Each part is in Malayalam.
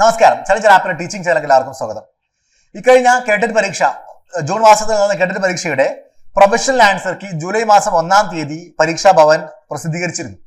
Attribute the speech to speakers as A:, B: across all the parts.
A: നമസ്കാരം. ചലഞ്ചർ ആപ്പിലെ ടീച്ചിങ് ചാനലിലേക്ക് എല്ലാവർക്കും സ്വാഗതം. ഇക്കഴിഞ്ഞ കേട്ടറ്റ് പരീക്ഷ ജൂൺ മാസത്തിൽ നടന്ന കേട്ടറ്റ് പരീക്ഷയുടെ പ്രൊഫഷണൽ ആൻസർ കീ ജൂലൈ മാസം ഒന്നാം തീയതി പരീക്ഷാ ഭവൻ പ്രസിദ്ധീകരിച്ചിരുന്നു.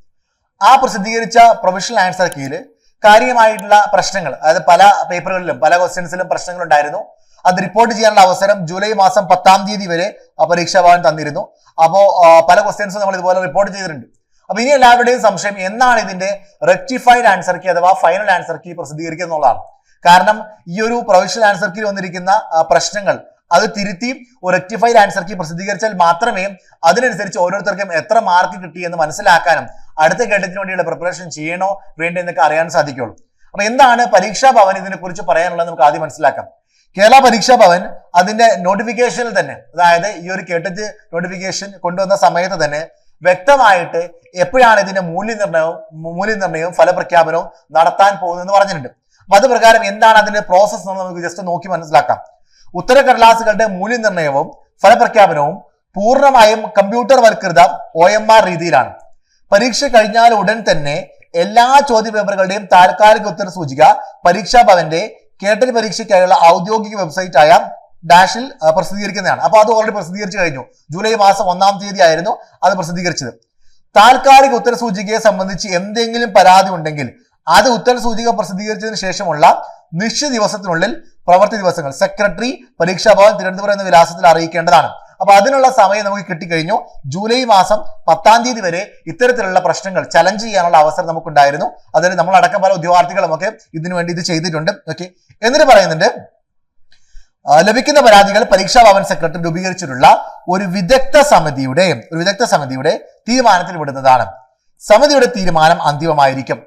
A: ആ പ്രസിദ്ധീകരിച്ച പ്രൊഫഷണൽ ആൻസർ കീയിൽ കാര്യമായിട്ടുള്ള പ്രശ്നങ്ങൾ അതായത് പല പേപ്പറുകളിലും പല ക്വസ്റ്റ്യൻസിലും പ്രശ്നങ്ങൾ ഉണ്ടായിരുന്നു. അത് റിപ്പോർട്ട് ചെയ്യാനുള്ള അവസരം ജൂലൈ മാസം പത്താം തീയതി വരെ ആ പരീക്ഷാ ഭവൻ തന്നിരുന്നു. അപ്പോൾ പല ക്വസ്റ്റ്യൻസും നമ്മൾ ഇതുപോലെ റിപ്പോർട്ട് ചെയ്തിട്ടുണ്ട്. അപ്പൊ ഇനി എല്ലാവരുടെയും സംശയം എന്നാണ് ഇതിന്റെ റെക്ടിഫൈഡ് ആൻസർ കീ അഥവാ ഫൈനൽ ആൻസർ കീ പ്രസിദ്ധീകരിക്കുക എന്നുള്ളതാണ്. കാരണം ഈ ഒരു പ്രൊവിഷണൽ ആൻസർ കീ വന്നിരിക്കുന്ന പ്രശ്നങ്ങൾ അത് തിരുത്തി റെക്ടിഫൈഡ് ആൻസർ കീ പ്രസിദ്ധീകരിച്ചാൽ മാത്രമേ അതിനനുസരിച്ച് ഓരോരുത്തർക്കും എത്ര മാർക്ക് കിട്ടി എന്ന് മനസ്സിലാക്കാനും അടുത്ത ഘട്ടത്തിന് വേണ്ടിയുള്ള പ്രിപ്പറേഷൻ ചെയ്യണോ വേണ്ടോ എന്നൊക്കെ അറിയാൻ സാധിക്കുള്ളൂ അപ്പൊ എന്താണ് പരീക്ഷാ ഭവൻ ഇതിനെ കുറിച്ച് പറയാനുള്ളത് നമുക്ക് ആദ്യം മനസ്സിലാക്കാം. കേരള പരീക്ഷാ ഭവൻ അതിന്റെ നോട്ടിഫിക്കേഷനിൽ തന്നെ അതായത് ഈ ഒരു കേട്ടറ്റ് നോട്ടിഫിക്കേഷൻ കൊണ്ടുവന്ന സമയത്ത് തന്നെ വ്യക്തമായിട്ട് എപ്പോഴാണ് ഇതിന്റെ മൂല്യനിർണയവും മൂല്യനിർണയവും ഫലപ്രഖ്യാപനവും നടത്താൻ പോകുന്നതെന്ന് പറഞ്ഞിട്ടുണ്ട്. അപ്പൊ അത് പ്രകാരം എന്താണ് അതിന്റെ പ്രോസസ്സ് എന്ന് നമുക്ക് ജസ്റ്റ് നോക്കി മനസ്സിലാക്കാം. ഉത്തരക്കടലാസുകളുടെ മൂല്യനിർണയവും ഫലപ്രഖ്യാപനവും പൂർണമായും കമ്പ്യൂട്ടർ വൽകൃത ഒ എം ആർ രീതിയിലാണ്. പരീക്ഷ കഴിഞ്ഞാൽ ഉടൻ തന്നെ എല്ലാ ചോദ്യ പേപ്പറുകളുടെയും താൽക്കാലിക ഉത്തര സൂചിക പരീക്ഷാ ഭവന്റെ കേട്ടൽ പരീക്ഷയ്ക്കായുള്ള ഔദ്യോഗിക വെബ്സൈറ്റ് ആയ ഡാഷിൽ പ്രസിദ്ധീകരിക്കുന്നതാണ്. അപ്പൊ അത് ഓൾറെഡി പ്രസിദ്ധീകരിച്ചു കഴിഞ്ഞു. ജൂലൈ മാസം ഒന്നാം തീയതി ആയിരുന്നു അത് പ്രസിദ്ധീകരിച്ചത്. താൽക്കാലിക ഉത്തര സൂചികയെ സംബന്ധിച്ച് എന്തെങ്കിലും പരാതി ഉണ്ടെങ്കിൽ അത് ഉത്തര സൂചിക പ്രസിദ്ധീകരിച്ചതിന് ശേഷമുള്ള നിശ്ചിത ദിവസത്തിനുള്ളിൽ പ്രവൃത്തി ദിവസങ്ങൾ സെക്രട്ടറി പരീക്ഷാ ഭവൻ തിരുവനന്തപുരം എന്ന വിലാസത്തിൽ അറിയിക്കേണ്ടതാണ്. അപ്പൊ അതിനുള്ള സമയം നമുക്ക് കിട്ടിക്കഴിഞ്ഞു. ജൂലൈ മാസം പത്താം തീയതി വരെ ഇത്തരത്തിലുള്ള പ്രശ്നങ്ങൾ ചലഞ്ച് ചെയ്യാനുള്ള അവസരം നമുക്കുണ്ടായിരുന്നു. അതിന് നമ്മളടക്കം പല ഉദ്യോഗാർത്ഥികളും ഒക്കെ ഇതിനു വേണ്ടി ഇത് ചെയ്തിട്ടുണ്ട്. ഓക്കെ എന്നിട്ട് പറയുന്നുണ്ട് ലഭിക്കുന്ന പരാതികൾ പരീക്ഷാ ഭവൻ സെക്രട്ടറി രൂപീകരിച്ചിട്ടുള്ള ഒരു വിദഗ്ധ സമിതിയുടെ ഒരു വിദഗ്ധ സമിതിയുടെ തീരുമാനത്തിൽ വിടുന്നതാണ്. സമിതിയുടെ തീരുമാനം അന്തിമമായിരിക്കും.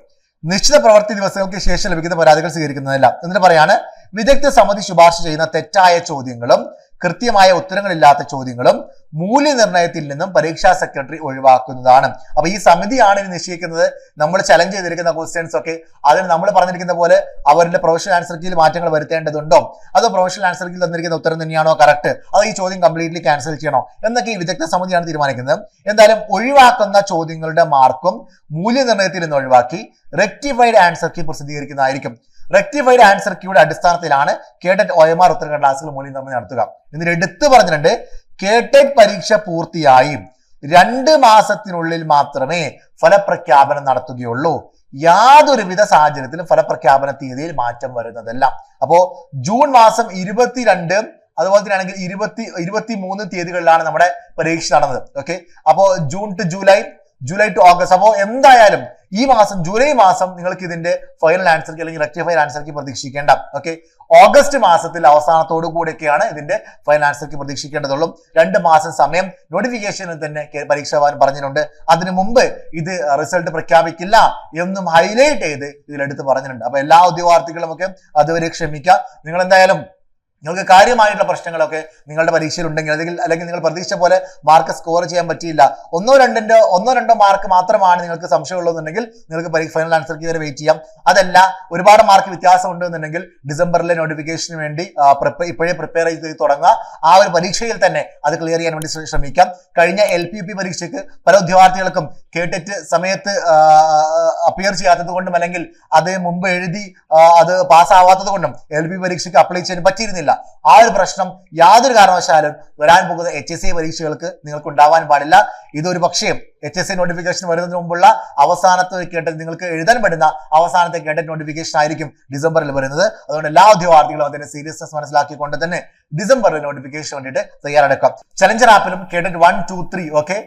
A: നിശ്ചിത പ്രവൃത്തി ദിവസങ്ങൾക്ക് ശേഷം ലഭിക്കുന്ന പരാതികൾ സ്വീകരിക്കുന്നതല്ല. എന്നിട്ട് പറയാണ് വിദഗ്ധ സമിതി ശുപാർശ ചെയ്യുന്ന തെറ്റായ ചോദ്യങ്ങളും കൃത്യമായ ഉത്തരങ്ങളില്ലാത്ത ചോദ്യങ്ങളും മൂല്യനിർണയത്തിൽ നിന്നും പരീക്ഷാ സെക്രട്ടറി ഒഴിവാക്കുന്നതാണ്. അപ്പൊ ഈ സമിതിയാണ് ഇത് നിശ്ചയിക്കുന്നത്. നമ്മൾ ചലഞ്ച് ചെയ്തിരിക്കുന്ന ക്വസ്റ്റ്യൻസ് ഒക്കെ അതിന് നമ്മൾ പറഞ്ഞിരിക്കുന്ന പോലെ അവരുടെ പ്രൊഫഷണൽ ആൻസർ കീയിൽ മാറ്റങ്ങൾ വരുത്തേണ്ടതുണ്ടോ? അതോ പ്രൊഫഷണൽ ആൻസർ കീയിൽ തന്നിരിക്കുന്ന ഉത്തരം തന്നെയാണോ കറക്റ്റ് അതോ ഈ ചോദ്യം കംപ്ലീറ്റ്ലി ക്യാൻസൽ ചെയ്യണോ? എന്നൊക്കെ ഈ വിദഗ്ധ സമിതിയാണ് തീരുമാനിക്കുന്നത്. എന്തായാലും ഒഴിവാക്കുന്ന ചോദ്യങ്ങളുടെ മാർക്കും മൂല്യനിർണയത്തിൽ നിന്ന് ഒഴിവാക്കി റെക്ടിഫൈഡ് ആൻസർ കീ പ്രസിദ്ധീകരിക്കുന്നതായിരിക്കും. റെക്ടിഫൈഡ് ആൻസർ കീയുടെ അടിസ്ഥാനത്തിലാണ് കേട്ടറ്റ് ഒ എം ആർ ഉത്തര ക്ലാസ്സുകൾ നമ്മൾ നടത്തുക. എന്നിട്ട് എടുത്തു പറഞ്ഞിട്ടുണ്ട്. കേട്ടറ്റ് പരീക്ഷ പൂർത്തിയായി രണ്ട് മാസത്തിനുള്ളിൽ മാത്രമേ ഫലപ്രഖ്യാപനം നടത്തുകയുള്ളൂ. യാതൊരുവിധ സാഹചര്യത്തിലും ഫലപ്രഖ്യാപന തീയതിയിൽ മാറ്റം വരുന്നതല്ല. അപ്പോ ജൂൺ മാസം ഇരുപത്തിരണ്ട് അതുപോലെ തന്നെ ആണെങ്കിൽ ഇരുപത്തി ഇരുപത്തി മൂന്ന് തീയതികളിലാണ് നമ്മുടെ പരീക്ഷ നടന്നത്. ഓക്കെ അപ്പോ June to July July to August. അപ്പോൾ എന്തായാലും ഈ മാസം ജൂലൈ മാസം നിങ്ങൾക്ക് ഇതിന്റെ ഫൈനൽ ആൻസർക്ക് അല്ലെങ്കിൽ റെക്ടിഫൈഡ് ആൻസർക്ക് പ്രതീക്ഷിക്കേണ്ട. ഓക്കെ ഓഗസ്റ്റ് മാസത്തിൽ അവസാനത്തോടു കൂടിയൊക്കെയാണ് ഇതിന്റെ ഫൈനൽ ആൻസർക്ക് പ്രതീക്ഷിക്കേണ്ടതുള്ളൂ. രണ്ട് മാസം സമയം നോട്ടിഫിക്കേഷനിൽ തന്നെ കേ- പരീക്ഷാ ഭവൻ പറഞ്ഞിട്ടുണ്ട്. അതിനു മുമ്പ് ഇത് റിസൾട്ട് പ്രഖ്യാപിക്കില്ല എന്നും ഹൈലൈറ്റ് ചെയ്ത് ഇതിലെടുത്ത് പറഞ്ഞിട്ടുണ്ട്. അപ്പൊ എല്ലാ ഉദ്യോഗാർത്ഥികളും ഒക്കെ അതുവരെ ക്ഷമിക്കുക നിങ്ങൾ എന്തായാലും നിങ്ങൾക്ക് കാര്യമായിട്ടുള്ള പ്രശ്നങ്ങളൊക്കെ നിങ്ങളുടെ പരീക്ഷയിൽ ഉണ്ടെങ്കിൽ അല്ലെങ്കിൽ അല്ലെങ്കിൽ നിങ്ങൾ പ്രതീക്ഷിച്ച പോലെ മാർക്ക് സ്കോർ ചെയ്യാൻ പറ്റിയില്ല. ഒന്നോ രണ്ടിന്റെ ഒന്നോ രണ്ടോ മാർക്ക് മാത്രമാണ് നിങ്ങൾക്ക് സംശയമുള്ളതെന്നുണ്ടെങ്കിൽ നിങ്ങൾക്ക് പരീക്ഷ ഫൈനൽ ആൻസർക്ക് വരെ വെയിറ്റ് ചെയ്യാം. അതല്ല ഒരുപാട് മാർക്ക് വ്യത്യാസം ഉണ്ടെന്നുണ്ടെങ്കിൽ ഡിസംബറിലെ നോട്ടിഫിക്കേഷന് വേണ്ടി ഇപ്പോഴേ പ്രിപ്പയർ ചെയ്ത് തുടങ്ങുക. ആ ഒരു പരീക്ഷയിൽ തന്നെ അത് ക്ലിയർ ചെയ്യാൻ വേണ്ടി ശ്രമിക്കാം. കഴിഞ്ഞ എൽ പി പി പരീക്ഷയ്ക്ക് പല ഉദ്യോഗാർത്ഥികൾക്കും കേട്ടിട്ട് സമയത്ത് അപ്പിയർ ചെയ്യാത്തത് കൊണ്ടും അല്ലെങ്കിൽ അത് മുമ്പ് എഴുതി അത് പാസ്സാവാത്തത് കൊണ്ടും എൽ പി പരീക്ഷയ്ക്ക് അപ്ലൈ ചെയ്യാൻ പറ്റിയിരുന്നില്ല. ആ ഒരു പ്രശ്നം യാതൊരു കാരണവശാലും വരാൻ പോകുന്ന എച്ച് എസ് സി പരീക്ഷകൾക്ക് നിങ്ങൾക്ക് ഉണ്ടാവാൻ പാടില്ല. ഇതൊരു പക്ഷേ എച്ച് എസ് സി നോട്ടിഫിക്കേഷൻ വരുന്നതിന് മുമ്പുള്ള അവസാനത്തെ കേട്ടറ്റ് നിങ്ങൾക്ക് എഴുതാൻ പറ്റുന്ന അവസാനത്തെ കേട്ടറ്റ് നോട്ടിഫിക്കേഷൻ ആയിരിക്കും ഡിസംബറിൽ വരുന്നത്. അതുകൊണ്ട് എല്ലാ ഉദ്യോഗാർത്ഥികളും അതിന്റെ സീരിയസ്നെസ് മനസ്സിലാക്കിക്കൊണ്ട് തന്നെ ഡിസംബറിൽ നോട്ടിഫിക്കേഷൻ വേണ്ടിയിട്ട് തയ്യാറെടുക്കാം. Challenger ആപ്പിലും cadet one two three okay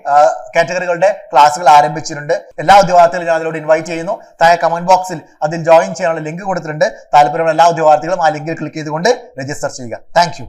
A: കാറ്റഗറികളുടെ ക്ലാസ്സുകൾ ആരംഭിച്ചിട്ടുണ്ട്. എല്ലാ ഉദ്യോഗാർത്ഥികളും ഞാൻ അതിലൂടെ ഇൻവൈറ്റ് ചെയ്യുന്നു. താഴെ കമന്റ് ബോക്സിൽ അതിൽ ജോയിൻ ചെയ്യാനുള്ള ലിങ്ക് കൊടുത്തിട്ടുണ്ട്. താല്പര്യമുള്ള എല്ലാ ഉദ്യോഗാർത്ഥികളും ആ ലിങ്കിൽ ക്ലിക്ക് ചെയ്തുകൊണ്ട് രജിസ്റ്റർ ചെയ്യുക. താങ്ക്